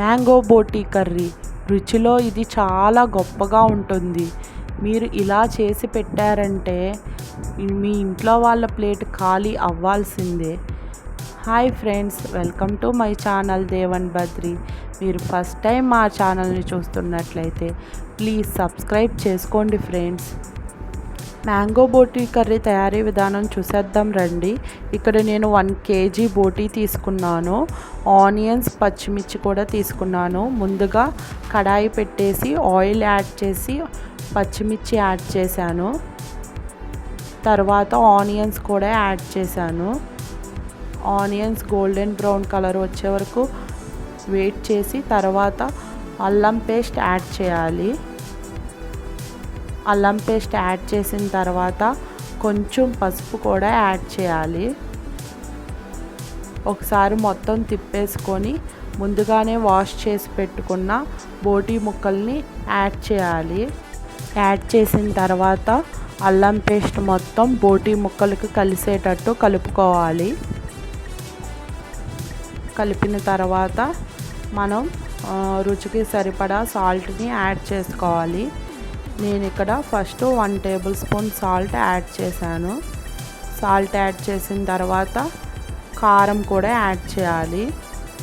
Mango బోటీ curry. రుచిలో ఇది చాలా గొప్పగా ఉంటుంది. మీరు ఇలా చేసి పెట్టారంటే మీ ఇంట్లో వాళ్ళ ప్లేట్ ఖాళీ అవ్వాల్సిందే. Hi friends welcome to my channel Devan Badri. మీరు ఫస్ట్ టైం మా ఛానల్ని చూస్తున్నట్లయితే ప్లీజ్ సబ్స్క్రైబ్ చేసుకోండి ఫ్రెండ్స్. మ్యాంగో బోటీ కర్రీ తయారీ విధానం చూసేద్దాం రండి. ఇక్కడ నేను వన్ కేజీ బోటీ తీసుకున్నాను. ఆనియన్స్ పచ్చిమిర్చి కూడా తీసుకున్నాను. ముందుగా కడాయి పెట్టేసి ఆయిల్ యాడ్ చేసి పచ్చిమిర్చి యాడ్ చేశాను. తర్వాత ఆనియన్స్ కూడా యాడ్ చేశాను. ఆనియన్స్ గోల్డెన్ బ్రౌన్ కలర్ వచ్చే వరకు వెయిట్ చేసి తర్వాత అల్లం పేస్ట్ యాడ్ చేయాలి. అల్లం పేస్ట్ యాడ్ చేసిన తర్వాత కొంచెం పసుపు కూడా యాడ్ చేయాలి. ఒకసారి మొత్తం తిప్పేసుకొని ముందుగానే వాష్ చేసి పెట్టుకున్న బోటీ ముక్కల్ని యాడ్ చేయాలి. యాడ్ చేసిన తర్వాత అల్లం పేస్ట్ మొత్తం బోటీ ముక్కలకి కలిసేటట్టు కలుపుకోవాలి. కలిపిన తర్వాత మనం రుచికి సరిపడా సాల్ట్ని యాడ్ చేసుకోవాలి. నేను ఇక్కడ first one tablespoon salt add చేశాను. సాల్ట్ యాడ్ చేసిన తర్వాత కారం కూడా యాడ్ చేయాలి.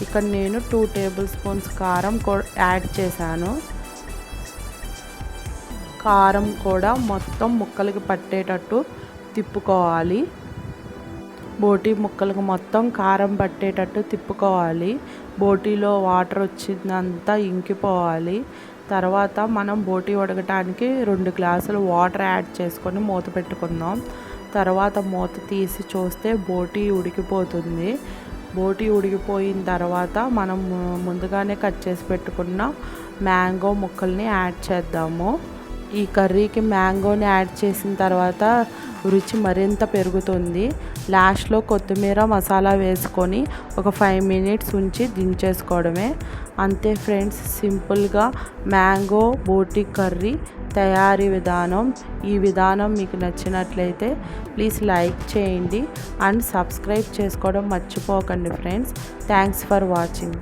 ఇక్కడ నేను టూ టేబుల్ స్పూన్స్ కారం యాడ్ చేశాను. కారం కూడా మొత్తం ముక్కలకి పట్టేటట్టు తిప్పుకోవాలి. బోటీ ముక్కలకు మొత్తం కారం పట్టేటట్టు తిప్పుకోవాలి. బోటీలో వాటర్ వచ్చిందంతా ఇంకిపోవాలి. తర్వాత మనం బోటీ ఉడకటానికి రెండు గ్లాసులు వాటర్ యాడ్ చేసుకొని మూత పెట్టుకుందాం. తర్వాత మూత తీసి చూస్తే బోటీ ఉడికిపోతుంది. బోటి ఉడికిపోయిన తర్వాత మనం ముందుగానే కట్ చేసి పెట్టుకున్న మ్యాంగో ముక్కల్ని యాడ్ చేద్దాము. ఈ కర్రీకి మ్యాంగోని యాడ్ చేసిన తర్వాత రుచి మరింత పెరుగుతుంది. లాస్ట్లో కొత్తిమీర మసాలా వేసుకొని ఒక ఫైవ్ మినిట్స్ ఉంచి దించేసుకోవడమే. అంతే ఫ్రెండ్స్ సింపుల్గా మ్యాంగో బోటి కర్రీ తయారీ విధానం. ఈ విధానం మీకు నచ్చినట్లయితే ప్లీజ్ లైక్ చేయండి అండ్ సబ్స్క్రైబ్ చేసుకోవడం మర్చిపోకండి ఫ్రెండ్స్. Thanks for watching.